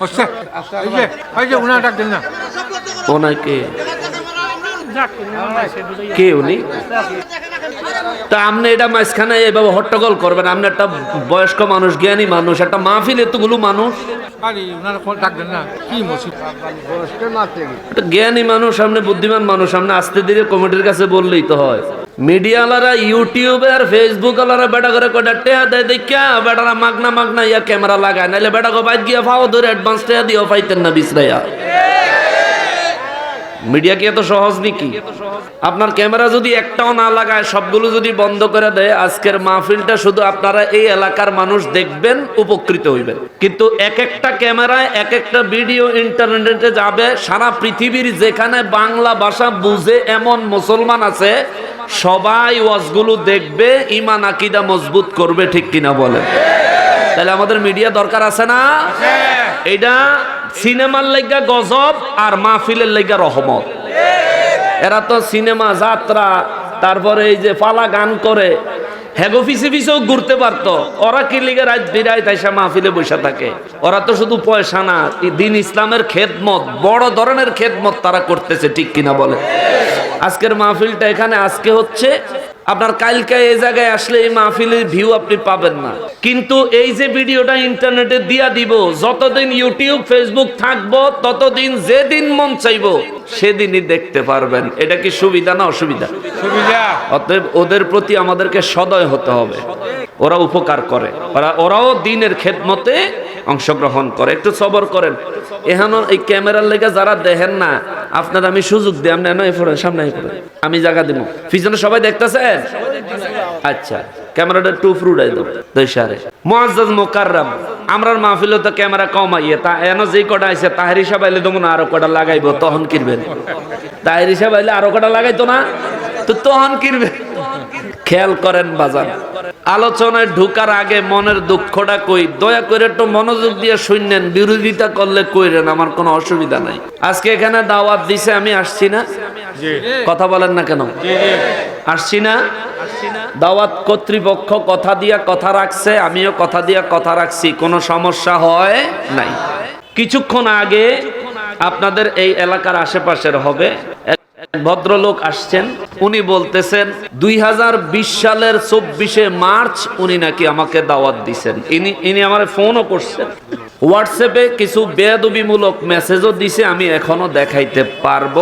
হচ্ছে এই যে এই যে উনার ডাক দেন না। ওনাকে কে? উনি? তা আপনি এটা মাঝখানে এভাবে হট্টগোল করবেন আপনি একটা বয়স্ক মানুষ জ্ঞানী মানুষ একটা মাহফিল এতগুলো মানুষ। আরে উনার কোন ডাক দেন না কি মুসিব। একটা জ্ঞানী মানুষ সামনে বুদ্ধিমান মানুষ সামনে আস্তে ধীরে কমিটির কাছে বললেই তো হয়। মিডিয়ালারা ইউটিউবে আর ফেসবুক আলারা বেটা করে টেয়া দেয় দেখা বেটারা মাগনা মাগনা ইয়া ক্যামেরা লাগায় নাহলে বেটা গো বাইক গিয়া ফাও ধরে অ্যাডভান্স টেয়া দিও না মিডিয়া কি এত সহজ নাকি? আপনার ক্যামেরা যদি একটাও না লাগায়, সবগুলো যদি বন্ধ করে দেয়, আজকের মাহফিলটা শুধু আপনারা এই এলাকার মানুষ দেখবেন, উপকৃত হইবেন। কিন্তু এক একটা ক্যামেরায় এক একটা ভিডিও ইন্টারনেটে যাবে, সারা পৃথিবীর যেখানে বাংলা ভাষা বুঝে এমন মুসলমান আছে সবাই ওয়াজগুলো দেখবে ইমান আকিদা মজবুত করবে ঠিক কিনা বলে তাহলে আমাদের মিডিয়া দরকার আছে না? এটা সিনেমার লেগা গজব আর মাহফিলের লেগা রহমত। এরা তো সিনেমা যাত্রা তারপরে এই যে পালা গান করে হেগো পিছে পিছেও ঘুরতে পারতো। ওরা কি লিগে রাত বিরায় তাইসা মাহফিলে বসে থাকে? ওরা তো শুধু পয়সা না দিন ইসলামের খেদমত বড় ধরনের খেদমত তারা করতেছে ঠিক কিনা বলে আজকের মাহফিলটা এখানে আজকে হচ্ছে আপনার কালকে এই জায়গায় আসলে এই মাহফিলের ভিউ আপনি পাবেন না। কিন্তু এই যে ভিডিওটা ইন্টারনেটে দিয়া দিব যতদিন ইউটিউব ফেসবুক থাকব ততদিন যেদিন মন চাইব সেদিনই দেখতে পারবেন। এটা কি সুবিধা না অসুবিধা? সুবিধা। অতএব ওদের প্রতি আমাদেরকে সদয় হতে হবে। ওরা উপকার করে। ওরা, ওরাও দিনের খেদমতে অংশগ্রহণ করে। একটু সবর করেন। এখানে এই ক্যামেরার লেগে যারা দেখেন না, আপনার আমি সুযোগ দিই, আপনি এনে পড়েন সামনে। আমি জায়গা দিব পিছনে সবাই দেখতেছেন? আচ্ছা ক্যামেরাটা টু ফ্রুডাই মুকাররম, আমরার মাহফিলে তো ক্যামেরা কম আইয়ে, তা যেই কটা আইছে, তাহের হিসাব আইলে তখন আরও কটা লাগাইবো তখন কিনবেন তাহের হিসাব আইলে আরও কটা লাগাইতো না? তো তখন কিনবে খেয়াল করেন বাজার আলোচনায় ঢুকার আগে মনের দুঃখটা কই? দয়া করে একটু মনোযোগ দিয়ে শুনলেন বিরোধিতা করলে কইরেন আমার কোনো অসুবিধা নাই। আজকে এখানে দাওয়াত দিছে আমি আসছি না? কথা বলেন না কেন? আসছি না। দাওয়াত কর্তৃপক্ষ কথা দিয়া কথা রাখছে আমিও কথা দিয়া কথা রাখছি কোনো সমস্যা হয় নাই। কিছুক্ষণ আগে আপনাদের এই এলাকার আশেপাশের হবে। ভদ্রলোক আসছেন, উনি বলতেছেন, দুই হাজার বিশ সালের চব্বিশে মার্চ উনি নাকি আমাকে দাওয়াত দিছেন। ইনি ইনি আমার ফোনও করছেন। হোয়াটসঅ্যাপে কিছু বেয়াদবিমূলক মেসেজও দিছে, আমি এখনও দেখাইতে পারব।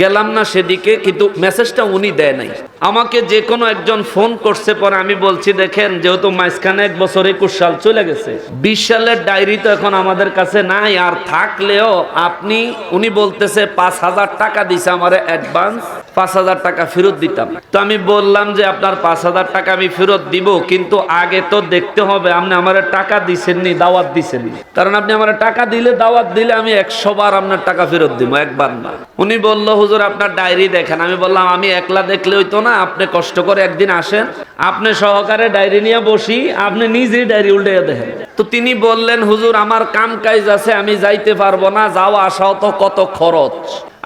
গেলাম না সেদিকে, কিন্তু মেসেজটা উনি দেয় নাই। আমাকে যে কোনো একজন ফোন করছে পরে আমি বলছি, দেখেন, যেহেতু মাঝখানে এক বছর একুশ সাল চলে গেছে, বিশ সালের ডায়েরি তো এখন আমাদের কাছে নাই। আর থাকলেও আপনি, উনি বলতেছে, পাঁচ হাজার টাকা দিছে আমার অ্যাডভান্স পাঁচ হাজার টাকা ফেরত দিতাম। তো আমি বললাম যে, আপনার পাঁচ হাজার টাকা আমি ফেরত দিব, কিন্তু আগে তো দেখতে হবে, আপনি আমার টাকা দিছেননি, দাওয়াত দিছেননি। কারণ আপনি আমার টাকা দিলে, দাওয়াত দিলে আমি একশো বার আপনার টাকা ফেরত দিব, একবার না। উনি বলল, হুজুর, আপনার ডায়েরি দেখেন। আমি বললাম, আমি একলা দেখলে হইতো না, আপনি কষ্ট করে একদিন আসেন, আপনি সহকারে ডায়েরি নিয়ে বসি, আপনি নিজেই ডায়েরি উল্টে দেখেন। তো তিনি বললেন, হুজুর, আমার কাম কাজ আছে, আমি যাইতে পারব না যাওয়া আসাও তো কত খরচ।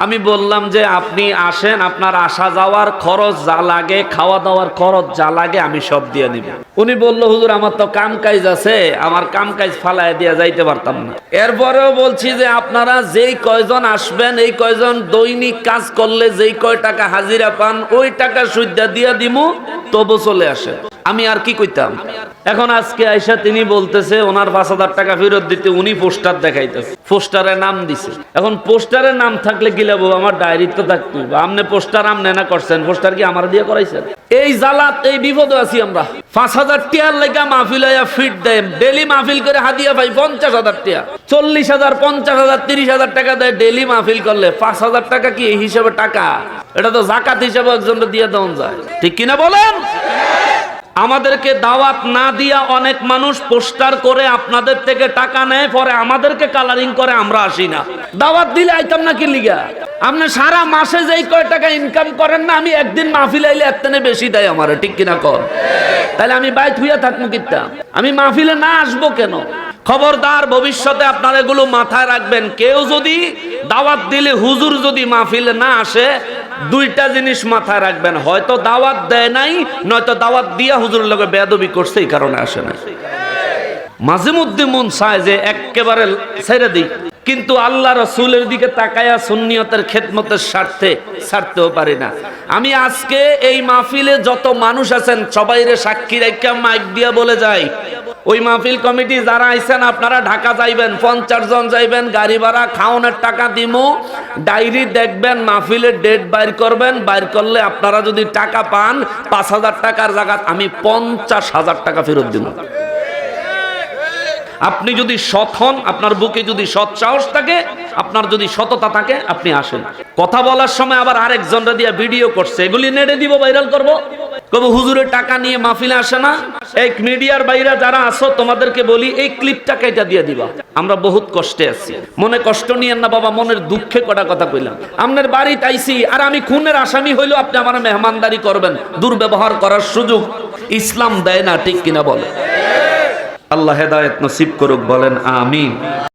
আমি বললাম যে, আপনি আসেন, আপনার আসা যাওয়ার খরচ যা লাগে খাওয়া দাওয়ার খরচ যা লাগে, আমি সব দিয়ে নিব উনি বলল, হুজুর, আমার তো কাম কাজ আছে, আমার কাম কাজ ফালায় দিয়ে যাইতে পারতাম না। এরপরেও বলছি যে, আপনারা যেই কয়জন আসবেন, এই কয়জন দৈনিক কাজ করলে যেই কয় টাকা হাজিরা পান, ওই টাকা সুবিধা দিয়ে দিমু, তবু চলে আসে আমি আর কি কইতাম? এখন আজকে আইসা তিনি বলতেছে, ওনার পাঁচ হাজার টাকা ফেরত দিতে উনি পোস্টার দেখাইতেছে। পোস্টারে নাম দিছে। এখন পোস্টারে নাম থাকলে কি লাভ? আমার ডায়েরি তো থাকতে। আপনি পোস্টার আমনে না করছেন, পোস্টার কি আমার দিয়ে করাইছেন? এই জালাত এই বিপদে আছি আমরা। পাঁচ হাজার টিয়ার লেগা মাহফিল হইয়া ফিট দেয়। ডেলি মাহফিল করে হাদিয়া ভাই পঞ্চাশ হাজার টিয়া। চল্লিশ হাজার, পঞ্চাশ হাজার, তিরিশ হাজার টাকা দেয় ডেলি মাহফিল করলে। পাঁচ হাজার টাকা কি এই হিসাবে টাকা? এটা তো জাকাত হিসাবে একজন দিয়ে দেওয়া যায়। ঠিক কিনা বলেন? আমাদেরকে দাওয়াত না দিয়া অনেক মানুষ পোস্টার করে আপনাদের থেকে টাকা নেয়, পরে আমাদেরকে কালারিং করে, আমরা আসি না। দাওয়াত দিলে আইতাম না কি লিগা? আপনি সারা মাসে যেই কয় টাকা ইনকাম করেন না, আমি একদিন মাহফিল আইলে একদিনে বেশি দেয় আমার, ঠিক কিনা কর তাহলে আমি বাইত হইয়া থাকব কিতাম আমি মাহফিলে না আসব কেন? খবরদার, ভবিষ্যতে আপনারা এগুলো মাথায় রাখবেন। কেউ যদি দাওয়াত দিলে হুজুর যদি মাহফিলে না আসে দুইটা জিনিস মাথায় রাখবেন, হয়তো দাওয়াত দেয় নাই, নয়তো দাওয়াত দিয়া হুজুরের লগে বেয়াদবি করছে, এই কারণে আসে না মাঝে মধ্যে মন চায় যে একেবারে ছেড়ে দিই, কিন্তু আল্লাহ রসুলের দিকে তাকায়া সুন্নিয়তের খেদমতের স্বার্থে ছাড়তেও পারি না। আমি আজকে এই মাহফিলে যত মানুষ আছেন, সবাইরে সাক্ষী রেখা মাইক দিয়া বলে যাই ওই মাহফিল কমিটি যারা আইছেন, আপনারা ঢাকা যাইবেন, পঞ্চাশ জন যাইবেন, গাড়ি ভাড়া খাওয়ানোর টাকা দিমু। ডায়েরি দেখবেন, মাহফিলের ডেট বাইর করবেন, বাইর করলে আপনারা যদি টাকা পান, পাঁচ হাজার টাকার জায়গা আমি পঞ্চাশ হাজার টাকা ফেরত দিব আপনি যদি সৎ হন, আপনার বুকে যদি সৎ সাহস থাকে, আপনার যদি সততা থাকে, আপনি আসেন। কথা বলার সময় আবার আরেকজনরা দিয়ে ভিডিও করছে, এগুলি নেড়ে দিব ভাইরাল করব। কবে হুজুরের টাকা নিয়ে মাহফিলে আসে না? এই মিডিয়ার বাইরা যারা আছো, তোমাদেরকে বলি, এই ক্লিপটা কেটে দিয়ে দিবা। আমরা বহুত কষ্টে আছি। মনে কষ্ট নিয়েন না বাবা, মনের দুঃখে কটা কথা কইলাম। আপনার বাড়ি আইছি আর আমি খুনের আসামি হইল আপনি আমার মেহমানদারি করবেন। দুর্ব্যবহার করার সুযোগ ইসলাম দেয় না, ঠিক কিনা বলে? আল্লাহ হেদায়ত নসিব করুক, বলেন আমিন।